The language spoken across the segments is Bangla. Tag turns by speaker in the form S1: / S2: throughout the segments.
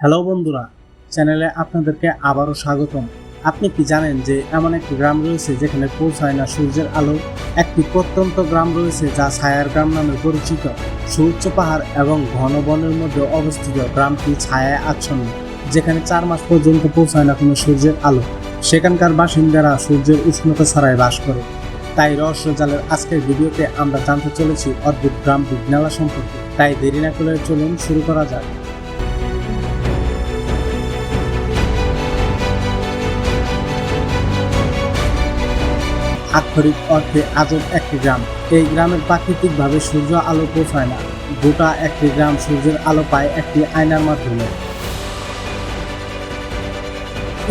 S1: হ্যালো বন্ধুরা, চ্যানেলে আপনাদেরকে আবারও স্বাগতম। আপনি কি জানেন যে এমন একটি গ্রাম রয়েছে যেখানে পৌঁছায় না সূর্যের আলো? একটি প্রত্যন্ত গ্রাম রয়েছে যা ছায়ার গ্রাম নামে পরিচিত। সূর্য পাহাড় এবং ঘন বনের মধ্যে অবস্থিত গ্রামটি ছায়ায় আচ্ছন্ন, যেখানে চার মাস পর্যন্ত পৌঁছায় না কোনো সূর্যের আলো। সেখানকার বাসিন্দারা সূর্যের উষ্ণতা ছাড়াই বাস করে। তাই রহস্য জালের আজকের ভিডিওতে আমরা জানতে চলেছি অদ্ভুত গ্রাম বিঘ্নালা সম্পর্কে। তাই দেরি না করে চলুন শুরু করা যাক। আক্ষরিক অর্থে আজব একটি গ্রাম। এই গ্রামের প্রাকৃতিকভাবে সূর্য আলো পৌঁছায় না। গোটা একটি গ্রাম সূর্যের আলো পায় একটি আয়নার মাধ্যমে।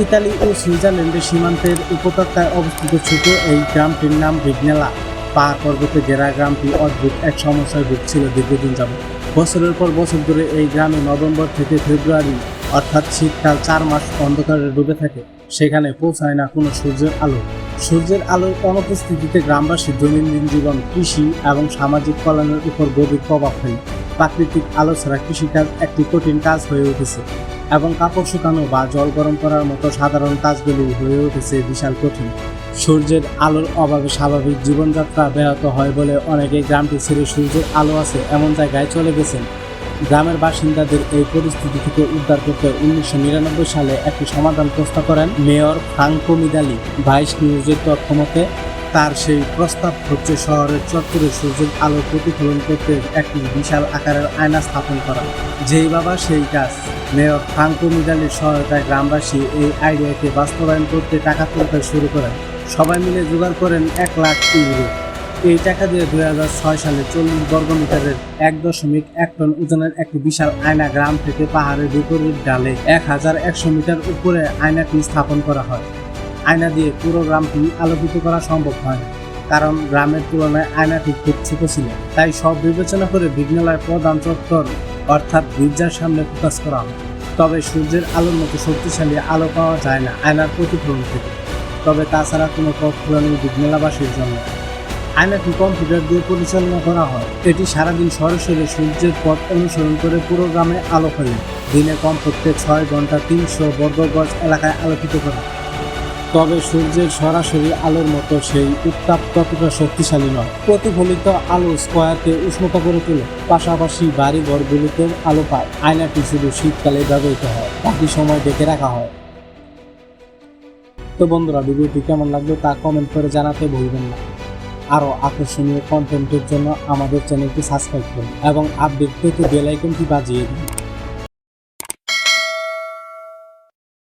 S1: ইতালি ও সুইজারল্যান্ডের সীমান্তের উপত্যকায় অবস্থিত ছোট এই গ্রামটির নাম ভিগনেলা পাহাড় পর্বতে ঘেরা গ্রামটি অদ্ভুত এক সমস্যায় ভুগছিল দীর্ঘদিন যাবত বছরের পর বছর ধরে এই গ্রামে নভেম্বর থেকে ফেব্রুয়ারি, অর্থাৎ শীতকাল চার মাস অন্ধকারে ডুবে থাকে। সেখানে পৌঁছায় না কোনো সূর্যের আলো। সূর্যের আলোর অনুপস্থিতিতে গ্রামবাসীর দৈনন্দিন জীবন, কৃষি এবং সামাজিক কল্যাণের উপর গভীর প্রভাব ফেলে। প্রাকৃতিক আলো ছাড়া কৃষিকাজ একটি কঠিন কাজ হয়ে উঠেছে এবং কাপড় শুকানো বা জল গরম করার মতো সাধারণ কাজগুলি হয়ে উঠেছে বিশাল কঠিন। সূর্যের আলোর অভাবে স্বাভাবিক জীবনযাত্রা ব্যাহত হয় বলে অনেকে গ্রামটি ছেড়ে সূর্যের আলো আছে এমন জায়গায় চলে গেছেন। গ্রামের বাসিন্দাদের এই পরিস্থিতি থেকে উদ্ধার করতে উনিশশো নিরানব্বই সালে একটি সমাধান প্রস্তাব করেন মেয়র ফ্রাঙ্কো মিদালি। বাইশ নিউজের তথ্য মতে, তার সেই প্রস্তাব হচ্ছে শহরের চত্বরে সূর্যের আলো প্রতিফলন করতে একটি বিশাল আকারের আয়না স্থাপন করা। যেই বাবা সেই কাজ। মেয়র ফ্রাঙ্কো মিদালির সহায়তায় গ্রামবাসী এই আইডিয়াকে বাস্তবায়ন করতে টাকা তুলতে শুরু করেন। সবাই মিলে জোগাড় করেন এক লাখ ইউরো। এই টাকা দিয়ে দুই হাজার ছয় সালে চল্লিশ বর্গ মিটারের এক দশমিক এক টন ওজনের একটি বিশাল আয়না গ্রাম থেকে পাহাড়ের বিপরীত ডালে এক হাজার একশো মিটার উপরে আয়নাটি স্থাপন করা হয়। আয়না দিয়ে পুরো গ্রামটি আলোকিত করা সম্ভব হয়, কারণ গ্রামের তুলনায় আয়নাটি খুব ছোট ছিল। তাই সব বিবেচনা করে বিঘ্নালয় প্রধান চত্বর, অর্থাৎ গির্জার সামনে ফোকাস করা হয়। তবে সূর্যের আলোর মতো শক্তিশালী আলো পাওয়া যায় না আয়নার প্রতিফলন থেকে। তবে তাছাড়া কোনো পথ খোলা নেই বিঘ্নেলাবাসীর জন্য। আয়নাটি কম্পিউটার দিয়ে পরিচালনা করা হয়। এটি সারাদিন সরাসরি সূর্যের পথ অনুসরণ করে পুরো গ্রামে আলো ফেলে। দিনে কমপক্ষে ছয় ঘণ্টা তিনশো বর্গ গজ এলাকায় আলোকিত করে। তবে সূর্যের সরাসরি আলোর মতো সেই উত্তাপ ততটা শক্তিশালী নয়। প্রতিফলিত আলো স্কোয়ারকে উষ্ণতা করে তোলে। পাশাপাশি বাড়ি ঘরগুলিতেও আলো পায়। আয়নাটি শুধু শীতকালে ব্যবহৃত হয়, বাকি সময় ডেকে রাখা হয়। তো বন্ধুরা, ভিডিওটি কেমন লাগল তা কমেন্ট করে জানাতে ভুলবেন না। আরও আকর্ষণীয় কন্টেন্টের জন্য আমাদের চ্যানেলটি সাবস্ক্রাইব করুন এবং আপডেট পেতে বেল আইকনটি বাজিয়ে দিন।